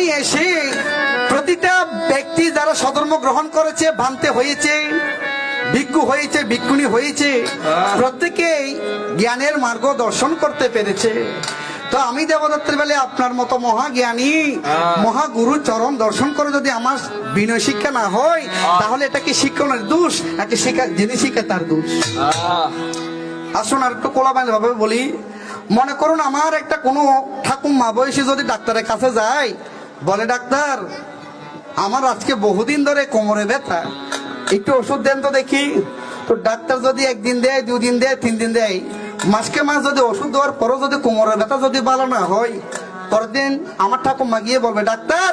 আমি এসে প্রতিটা ব্যক্তি যারা সধর্ম গ্রহণ করেছে ভান্তে হয়েছে ভিক্ষু হয়েছে ভিক্ষুণী হয়েছে প্রত্যেকেই জ্ঞানের মার্গ দর্শন করতে পেরেছে। তো আমি দেবদত্তের বেলে আপনার মতো মহাজ্ঞানী মহাগুরু চরণ দর্শন করে যদি আমার বিনয় শিক্ষা না হয় তাহলে এটা কি শিক্ষণের দোষ? নাকি শিক্ষা যিনি শিক্ষা তার দোষ? আসুন আর একটু কোলাবাইন ভাবে বলি। মনে করুন আমার একটা কোনো ঠাকুমা বয়সী যদি ডাক্তারের কাছে যায় বলে, ডাক্তার, আমার আজকে বহুদিন ধরে কোমরে ব্যথা। একটু ওষুধ দেন তো দেখি। তো ডাক্তার যদি একদিন দেয়, দুদিন দেয়, তিন দিন দেয়, মাসকে মাস যদি ওষুধ দেওয়ার পরও যদি কোমরের ব্যথা যদি ভালো না হয়, পরের দিন আমার ঠাকুমা গিয়ে বলবে, ডাক্তার,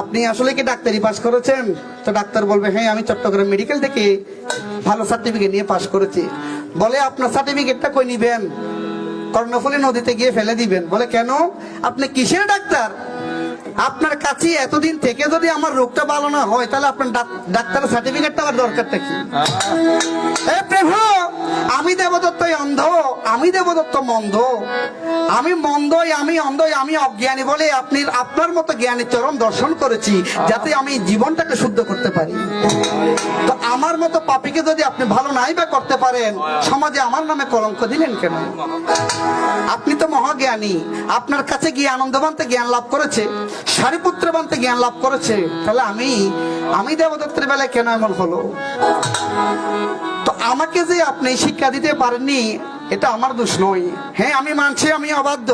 আপনি আসলে কি ডাক্তারি পাস করেছেন? তো ডাক্তার বলবে হ্যাঁ আমি চট্টগ্রাম মেডিকেল থেকে ভালো সার্টিফিকেট নিয়ে পাস করেছি। বলে, আপনার সার্টিফিকেটটা কই নিবেন? কর্ণফুলী নদীতে গিয়ে ফেলে দিবেন। বলে, কেন? আপনি কিসের ডাক্তার? আপনার কাছে এতদিন থেকে যদি আমার রোগটা ভালো না হয় তাহলে আপনার ডাক- ডাক্তারের সার্টিফিকেটটা আমার দরকারটা কি? প্রভু আমি দেবদত্তই অন্ধ। আমি দেবদত্ত মন্ধ আমি মন্দই, আমি অন্ধই, আমি অজ্ঞানী বলে আপনি, আপনার মতো জ্ঞানী চরম দর্শন করেছি, যাতে আমি জীবনটাকে শুদ্ধ করতে পারি। তো আমার মতো পাপিকে যদি আপনি ভালো নাই বা করতে পারেন, সমাজে আমার নামে কলঙ্ক দিলেন কেন? আপনি তো মহাজ্ঞানী। আপনার কাছে গিয়ে আনন্দবান্তে জ্ঞান লাভ করেছে সারিপুত্র বান্তে জ্ঞান লাভ করেছে। তাহলে আমি আমি দেবদত্তের বেলায় কেন এমন হলো? তো আমাকে যে আপনি শিক্ষা দিতে পারেননি এটা আমার দোষ নয়। হ্যাঁ আমি মানছি আমি অবাধ্য।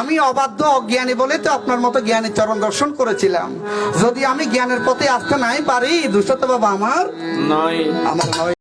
আমি অবাধ্য অজ্ঞানী বলে তো আপনার মতো জ্ঞানের চরণ দর্শন করেছিলাম। যদি আমি জ্ঞানের পথে আসতে নাই পারি দুষ্ট তো বাবা আমার নয়। আমার নয়